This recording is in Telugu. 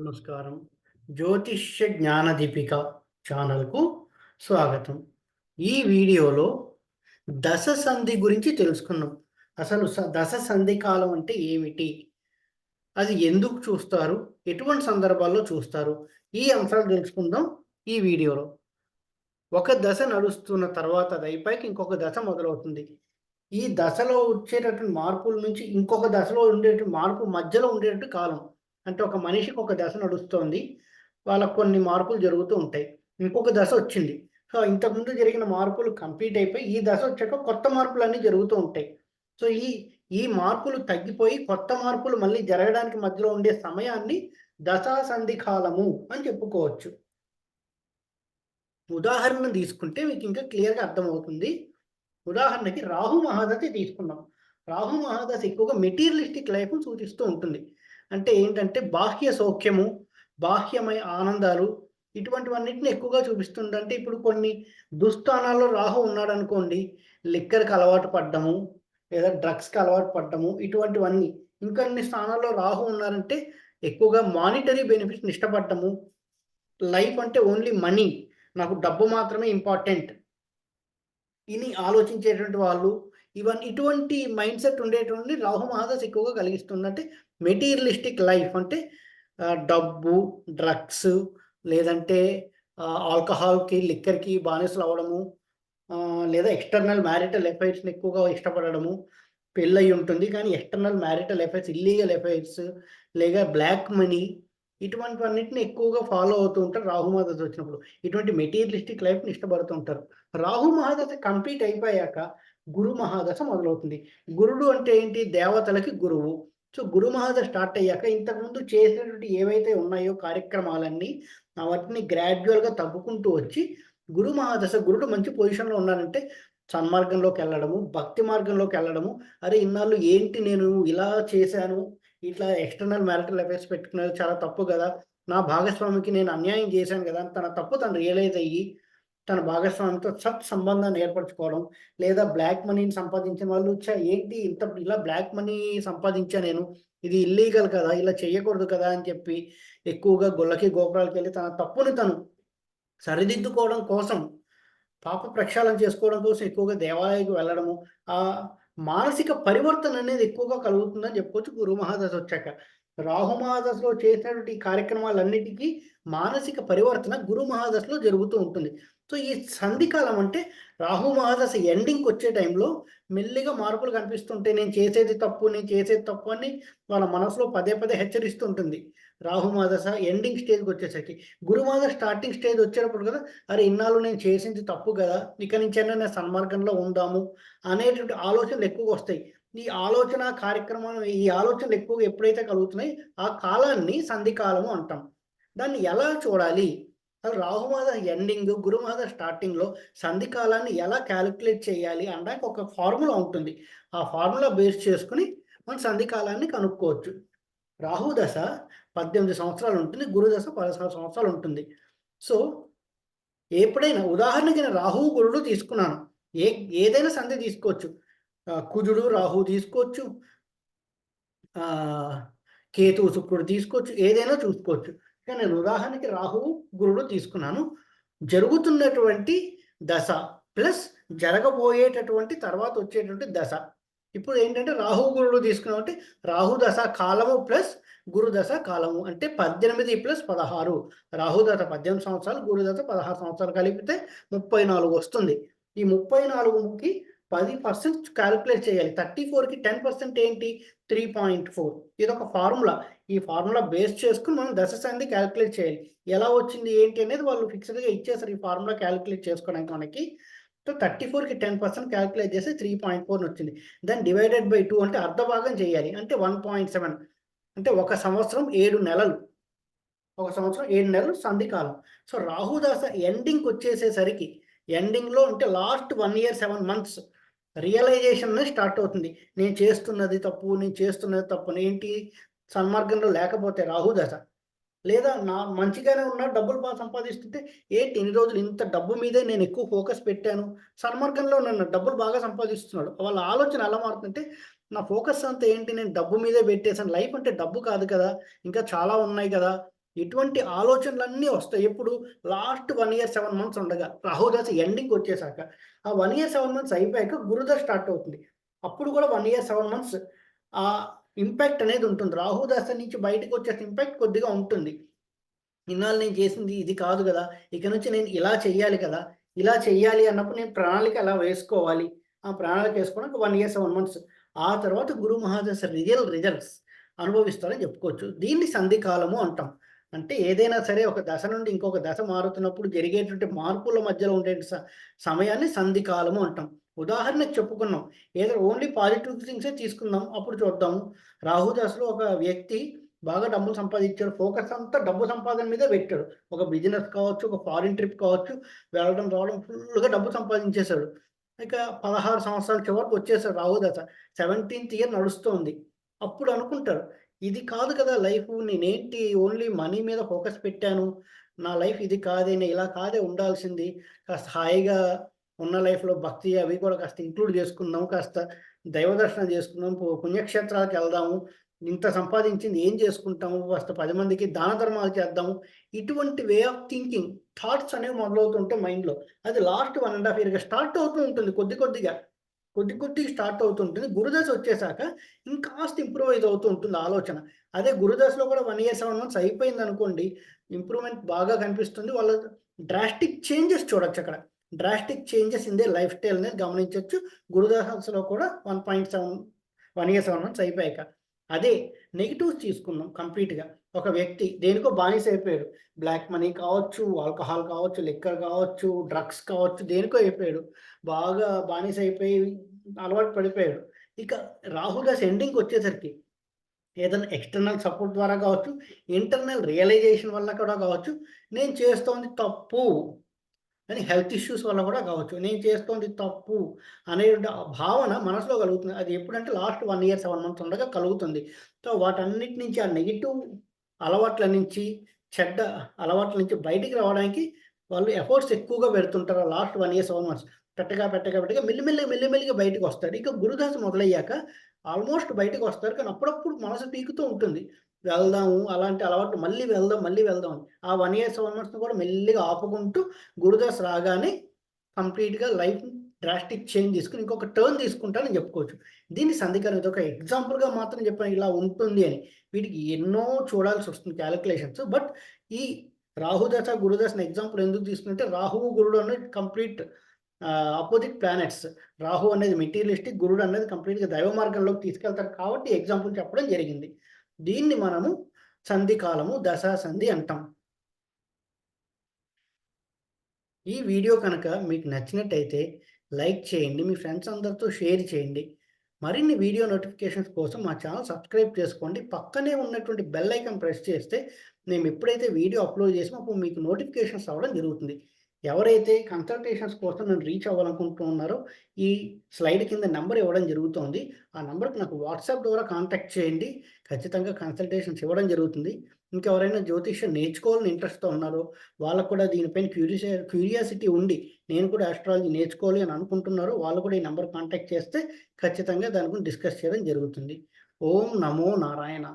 నమస్కారం. జ్యోతిష్య జ్ఞానదీపిక ఛానల్కు స్వాగతం. ఈ వీడియోలో దశ సంధి గురించి తెలుసుకున్నాం. అసలు స- దశ సంధి కాలం అంటే ఏమిటి? అది ఎందుకు చూస్తారు? ఎటువంటి సందర్భాల్లో చూస్తారు? ఈ అంశాలు తెలుసుకుందాం ఈ వీడియోలో. ఒక దశ నడుస్తున్న తర్వాత అది ఇంకొక దశ మొదలవుతుంది. ఈ దశలో వచ్చేటటువంటి మార్పుల నుంచి ఇంకొక దశలో ఉండేటువంటి మార్పు మధ్యలో ఉండేటట్టు కాలం. అంటే ఒక మనిషికి ఒక దశ నడుస్తోంది. వాళ్ళకు కొన్ని మార్పులు జరుగుతూ ఉంటాయి. ఇంకొక దశ వచ్చింది. సో ఇంతకుముందు జరిగిన మార్పులు కంప్లీట్ అయిపోయి ఈ దశ వచ్చాక కొత్త మార్పులు అన్నీ జరుగుతూ ఉంటాయి. సో ఈ ఈ మార్పులు తగ్గిపోయి కొత్త మార్పులు మళ్ళీ జరగడానికి మధ్యలో ఉండే సమయాన్ని దశా సంధి కాలము అని చెప్పుకోవచ్చు. ఉదాహరణ తీసుకుంటే మీకు ఇంకా క్లియర్గా అర్థమవుతుంది. ఉదాహరణకి రాహు మహాదశ తీసుకున్నాం రాహు మహాదశ ఎక్కువగా మెటీరియలిస్టిక్ లైఫ్ను సూచిస్తూ ఉంటుంది. అంటే ఏంటంటే బాహ్య సౌఖ్యము బాహ్యమయ ఆనందాలు ఇటువంటివన్నిటిని ఎక్కువగా చూపిస్తుంది అంటే ఇప్పుడు కొన్ని దుస్థానాల్లో రాహు ఉన్నాడు అనుకోండి లిక్కర్కి అలవాటు పడ్డము లేదా డ్రగ్స్కి అలవాటు పడ్డము ఇటువంటివన్నీ ఇంకొన్ని స్థానాల్లో రాహు ఉన్నారంటే ఎక్కువగా మానిటరీ బెనిఫిట్స్ని ఇష్టపడ్డము లైఫ్ అంటే ఓన్లీ మనీ నాకు డబ్బు మాత్రమే ఇంపార్టెంట్. ఇని ఆలోచించేటువంటి వాళ్ళు ఇవన్నీ ఇటువంటి మైండ్ సెట్ ఉండేటువంటి రాహు మహాదశ ఎక్కువగా కలిగిస్తుంది అంటే మెటీరియలిస్టిక్ లైఫ్ అంటే డబ్బు డ్రగ్స్ లేదంటే ఆల్కహాల్కి లిక్కర్కి బానిసలు అవ్వడము లేదా ఎక్స్టర్నల్ మ్యారిటల్ ఎఫైర్స్ని ఎక్కువగా ఇష్టపడడము పెళ్ళై ఉంటుంది. కానీ external marital affairs illegal affairs లేదా బ్లాక్ మనీ ఇటువంటివన్నిటిని ఎక్కువగా ఫాలో అవుతూ ఉంటారు రాహు మహాదశ వచ్చినప్పుడు. ఇటువంటి మెటీరియలిస్టిక్ లైఫ్ని ఇష్టపడుతూ ఉంటారు. రాహు మహాదశ కంప్లీట్ అయిపోయాక గురు మహాదశ మొదలవుతుంది. గురుడు అంటే ఏంటి? దేవతలకి గురువు. సో గురు మహాదశ స్టార్ట్ అయ్యాక ఇంతకుముందు చేసినటువంటి ఏవైతే ఉన్నాయో కార్యక్రమాలన్నీ వాటిని గ్రాడ్యువల్గా తగ్గుకుంటూ వచ్చి గురు మహాదశ గురుడు మంచి పొజిషన్లో ఉన్నారంటే సన్మార్గంలోకి వెళ్ళడము భక్తి మార్గంలోకి వెళ్ళడము. అరే ఇన్నాళ్ళు ఏంటి నేను ఇలా చేశాను? ఇట్లా ఎక్స్టర్నల్ మ్యారిటల్ అఫైర్స్ పెట్టుకున్నది చాలా తప్పు కదా. నా భాగస్వామికి నేను అన్యాయం చేశాను కదా తన తప్పు తను రియలైజ్ అయ్యి తన భాగస్వామితో సత్ సంబంధాన్ని ఏర్పరచుకోవడం లేదా బ్లాక్ మనీని సంపాదించిన వాళ్ళు ఏంటి ఇంత ఇలా బ్లాక్ మనీ సంపాదించా నేను? ఇది ఇల్లీగల్ కదా ఇలా చేయకూడదు కదా అని చెప్పి ఎక్కువగా గొల్లకి గోపురాలకి వెళ్ళి తన తప్పుని తను సరిదిద్దుకోవడం కోసం పాప ప్రక్షాళన చేసుకోవడం కోసం ఎక్కువగా దేవాలయానికి వెళ్ళడము ఆ మానసిక పరివర్తన అనేది ఎక్కువగా కలుగుతుందని చెప్పుకోవచ్చు గురు మహాదశ వచ్చాక. రాహు మహాదశలో చేసినటువంటి ఈ కార్యక్రమాలన్నిటికీ మానసిక పరివర్తన గురు మహాదశలో జరుగుతూ ఉంటుంది. సో ఈ సంధికాలం అంటే రాహు మహాదశ ఎండింగ్కి వచ్చే టైంలో మెల్లిగా మార్పులు కనిపిస్తుంటే నేను చేసేది తప్పు నేను చేసేది తప్పు అని వాళ్ళ మనసులో పదే పదే హెచ్చరిస్తుంటుంది. రాహు మహాదశ ఎండింగ్ స్టేజ్కి వచ్చేసరికి. గురుమాద స్టార్టింగ్ స్టేజ్ వచ్చేటప్పుడు కదా అరే ఇన్నాళ్ళు నేను చేసింది తప్పు కదా ఇక నుంచైనా నేను సన్మార్గంలో ఉందాము అనేటువంటి ఆలోచనలు ఎక్కువగా వస్తాయి. ఈ ఆలోచన కార్యక్రమం ఈ ఆలోచనలు ఎక్కువగా ఎప్పుడైతే కలుగుతున్నాయి ఆ కాలాన్ని సంధికాలము అంటాం. దాన్ని ఎలా చూడాలి? అసలు రాహుమాద ఎండింగ్ గురుమాద స్టార్టింగ్లో సంధి కాలాన్ని ఎలా క్యాలిక్యులేట్ చేయాలి అనడానికి ఒక ఫార్ములా ఉంటుంది. ఆ ఫార్ములా బేస్ చేసుకుని మనం సంధి కాలాన్ని కనుక్కోవచ్చు. రాహు దశ పద్దెనిమిది సంవత్సరాలు ఉంటుంది గురుదశ పదహారు సంవత్సరాలు ఉంటుంది. సో ఎప్పుడైనా ఉదాహరణకి నేను రాహు గురుడు తీసుకున్నాను. ఏ ఏదైనా సంధి తీసుకోవచ్చు. కుజుడు రాహు తీసుకోవచ్చు. కేతు శుక్రుడు తీసుకోవచ్చు. ఏదైనా చూసుకోవచ్చు. కానీ నేను ఉదాహరణకి రాహువు గురుడు తీసుకున్నాను. జరుగుతున్నటువంటి దశ ప్లస్ జరగబోయేటటువంటి తర్వాత వచ్చేటువంటి దశ. ఇప్పుడు ఏంటంటే రాహు గురుడు తీసుకున్నామంటే రాహు దశ కాలము ప్లస్ గురు దశ కాలము అంటే పద్దెనిమిది ప్లస్ పదహారు. రాహు దశ పద్దెనిమిది సంవత్సరాలు గురు దశ పదహారు సంవత్సరాలు కలిపితే ముప్పై నాలుగు వస్తుంది. ఈ ముప్పై నాలుగుకి పది పర్సెంట్ క్యాలిక్యులేట్ చేయాలి. థర్టీ ఫోర్కి టెన్ పర్సెంట్ ఏంటి? Three point four. ఇది ఒక ఫార్ములా. ఈ ఫార్ములా బేస్ చేసుకుని మనం దశ అనేది క్యాలిక్యులేట్ చేయాలి. ఎలా వచ్చింది ఏంటి అనేది వాళ్ళు ఫిక్స్డ్గా ఇచ్చేసారు ఈ ఫార్ములా క్యాలిక్యులేట్ చేసుకోవడానికి మనకి. సో థర్టీ ఫోర్కి టెన్ పర్సెంట్ క్యాలిక్యులేట్ చేస్తే త్రీ పాయింట్ ఫోర్ వచ్చింది. దాన్ని డివైడెడ్ బై టూ అంటే అర్ధ భాగం చేయాలి. అంటే వన్ పాయింట్ సెవెన్. అంటే ఒక సంవత్సరం ఏడు నెలలు. ఒక సంవత్సరం ఏడు నెలలు సంధికాలం సో రాహుదాస ఎండింగ్కి వచ్చేసేసరికి ఎండింగ్లో అంటే last one year seven months realization start అవుతుంది. నేను చేస్తున్నది తప్పు నేను చేస్తున్నది తప్పు ఏంటి సన్మార్గంలో లేకపోతే రాహుదశ. లేదా నా మంచిగానే ఉన్నా డబ్బులు బాగా సంపాదిస్తుంటే ఏంటి ఇన్ని రోజులు ఇంత డబ్బు మీదే నేను ఎక్కువ ఫోకస్ పెట్టాను? సన్మార్గంలో నన్ను డబ్బులు బాగా సంపాదిస్తున్నాడు. వాళ్ళ ఆలోచన ఎలా మారుతుందంటే నా ఫోకస్ అంతా ఏంటి? నేను డబ్బు మీదే పెట్టేసాను లైఫ్ అంటే డబ్బు కాదు కదా. ఇంకా చాలా ఉన్నాయి కదా. ఇటువంటి ఆలోచనలన్నీ వస్తాయి. ఎప్పుడు? Last one year seven months ఉండగా. రాహుదశ ఎండింగ్ వచ్చేసాక ఆ వన్ ఇయర్ సెవెన్ మంత్స్ అయిపోయాక గురుదశ స్టార్ట్ అవుతుంది. అప్పుడు కూడా one year seven months impact అనేది ఉంటుంది. రాహుదశ నుంచి బయటకు వచ్చే ఇంపాక్ట్ కొద్దిగా ఉంటుంది. ఇన్నాళ్ళు నేను చేసింది ఇది కాదు కదా. ఇక నుంచి నేను ఇలా చెయ్యాలి కదా. ఇలా చెయ్యాలి అన్నప్పుడు నేను ప్రణాళిక ఎలా వేసుకోవాలి? ఆ ప్రణాళిక వేసుకోవడానికి వన్ ఇయర్ సెవెన్ మంత్స్ ఆ తర్వాత గురు మహాదశ రియల్ రిజల్ట్స్ అనుభవిస్తారని చెప్పుకోవచ్చు. దీన్ని సంధికాలము అంటాం. అంటే ఏదైనా సరే ఒక దశ నుండి ఇంకొక దశ మారుతున్నప్పుడు జరిగేటువంటి మార్పుల మధ్యలో ఉండే సమయాన్ని సంధికాలము అంటాం. ఉదాహరణకు చెప్పుకున్నాం. ఏదో ఓన్లీ పాజిటివ్ థింగ్సే తీసుకుందాం అప్పుడు చూద్దాం. రాహు దశలో ఒక వ్యక్తి బాగా డబ్బులు సంపాదించాడు. ఫోకస్ అంతా డబ్బు సంపాదన మీదే పెట్టాడు. ఒక బిజినెస్ కావచ్చు ఒక ఫారిన్ ట్రిప్ కావచ్చు వెళ్ళడం రావడం ఫుల్గా డబ్బు సంపాదించేశాడు. ఇక పదహారు సంవత్సరాల చివరికి వచ్చేసాడు రాహు దశ సెవెంటీన్త్ ఇయర్ నడుస్తోంది. అప్పుడు అనుకుంటారు ఇది కాదు కదా లైఫ్ నేనేంటి ఓన్లీ మనీ మీద ఫోకస్ పెట్టాను? నా లైఫ్ ఇది కాదే నేను ఇలా కాదే ఉండాల్సింది. కాస్త హాయిగా ఉన్న లైఫ్లో భక్తి అవి కూడా కాస్త ఇంక్లూడ్ చేసుకుందాం కాస్త దైవ దర్శనం చేసుకుందాం పుణ్యక్షేత్రాలకు వెళ్దాము ఇంత సంపాదించింది ఏం చేసుకుంటాము కాస్త పది మందికి దాన ధర్మాలు చేద్దాము ఇటువంటి వే ఆఫ్ థింకింగ్ థాట్స్ అనేవి మొదలవుతుంటాయి మైండ్లో. అది లాస్ట్ వన్ అండ్ హాఫ్ ఇయర్గా స్టార్ట్ అవుతూ ఉంటుంది కొద్ది కొద్దిగా కొద్ది కొద్దిగా స్టార్ట్ అవుతుంటుంది గురుదశ వచ్చేసాక ఇంకాస్త ఇంప్రూవైజ్ అవుతూ ఉంటుంది ఆలోచన. అదే గురుదశలో కూడా వన్ ఇయర్ సెవెన్ మంత్స్ అయిపోయింది అనుకోండి ఇంప్రూవ్మెంట్ బాగా కనిపిస్తుంది. వాళ్ళ డ్రాస్టిక్ చేంజెస్ చూడొచ్చు అక్కడ. Drastic changes in the lifestyle అనేది గమనించవచ్చు గురుదశలో కూడా one point seven one year seven months అయిపోయాక. అదే నెగిటివ్స్ తీసుకుందాం కంప్లీట్గా ఒక వ్యక్తి దేనికో బానిస అయిపోయాడు. బ్లాక్ మనీ కావచ్చు ఆల్కహాల్ కావచ్చు లిక్కర్ కావచ్చు డ్రగ్స్ కావచ్చు దేనికో అయిపోయాడు. బాగా బానిస అయిపోయి అలవాటు పడిపోయాడు. ఇక రాహుల్ దాస్ ఎండింగ్ వచ్చేసరికి ఏదైనా ఎక్స్టర్నల్ సపోర్ట్ ద్వారా కావచ్చు ఇంటర్నల్ రియలైజేషన్ వల్ల కూడా కావచ్చు నేను చేస్తోంది తప్పు. కానీ హెల్త్ ఇష్యూస్ వల్ల కూడా కావచ్చు. నేను చేస్తోంది తప్పు అనే భావన మనసులో కలుగుతుంది. అది ఎప్పుడంటే last one year seven months ఉండగా కలుగుతుంది. సో వాటన్నిటి నుంచి ఆ నెగిటివ్ అలవాట్ల నుంచి చెడ్డ అలవాట్ల నుంచి బయటికి రావడానికి వాళ్ళు ఎఫర్ట్స్ ఎక్కువగా పెడుతుంటారు last one year seven months. పెట్టగా పెట్టగా పెట్టగా మెల్లిమెల్లి మెల్లిమెల్లిగా బయటకు వస్తారు ఇక గురుదాసు మొదలయ్యాక ఆల్మోస్ట్ బయటకు వస్తారు. కానీ అప్పుడప్పుడు మనసు పీకుతూ ఉంటుంది. వెళ్దాము అలాంటి అలవాటు మళ్ళీ వెళ్దాం మళ్ళీ వెళ్దాం అని. ఆ వన్ ఇయర్ సెవెన్ మంత్స్ కూడా మెల్లిగా ఆపుకుంటూ గురుదాస్ రాగానే కంప్లీట్గా లైఫ్ డ్రాస్టిక్ చేంజ్ తీసుకుని ఇంకొక టర్న్ తీసుకుంటానని చెప్పుకోవచ్చు. దీన్ని సంధికారం ఇది ఒక ఎగ్జాంపుల్గా మాత్రం చెప్పాను ఇలా ఉంటుంది అని. వీటికి ఎన్నో చూడాల్సి వస్తుంది క్యాలిక్యులేషన్స్ బట్ ఈ రాహుదశ గురుదశని ఎగ్జాంపుల్ ఎందుకు తీసుకుంటే రాహువు గురుడు అనేది కంప్లీట్ ఆపోజిట్ ప్లానెట్స్ రాహు అనేది మెటీరియలిస్టిక్ గురుడు అనేది కంప్లీట్గా దైవ మార్గంలోకి తీసుకెళ్తారు కాబట్టి ఎగ్జాంపుల్ చెప్పడం జరిగింది. దీన్ని మనము సంధి కాలము దశా సంధి అంటాం. ఈ వీడియో కనుక మీకు నచ్చినట్టయితే లైక్ చేయండి మీ ఫ్రెండ్స్ అందరితో షేర్ చేయండి. మరిన్ని వీడియో నోటిఫికేషన్స్ కోసం మా ఛానల్ సబ్స్క్రైబ్ చేసుకోండి. పక్కనే ఉన్నటువంటి బెల్ ఐకాన్ ప్రెస్ చేస్తే మేము ఎప్పుడైతే వీడియో అప్లోడ్ చేసినా అప్పుడు మీకు నోటిఫికేషన్స్ అవ్వడం జరుగుతుంది. ఎవరైతే కన్సల్టేషన్స్ కోసం నన్ను రీచ్ అవ్వాలనుకుంటున్నారో ఈ స్లైడ్ కింద నెంబర్ ఇవ్వడం జరుగుతుంది. ఆ నెంబర్కి నాకు వాట్సాప్ ద్వారా కాంటాక్ట్ చేయండి. ఖచ్చితంగా కన్సల్టేషన్స్ ఇవ్వడం జరుగుతుంది. ఇంకెవరైనా జ్యోతిష్యం నేర్చుకోవాలని ఇంట్రెస్ట్తో ఉన్నారో వాళ్ళకు కూడా దీనిపైన క్యూరియస్ క్యూరియాసిటీ ఉండి నేను కూడా ఆస్ట్రాలజీ నేర్చుకోవాలి అని అనుకుంటున్నారో వాళ్ళు కూడా ఈ నెంబర్ కాంటాక్ట్ చేస్తే ఖచ్చితంగా దాని గురించి డిస్కస్ చేయడం జరుగుతుంది. ఓం నమో నారాయణ.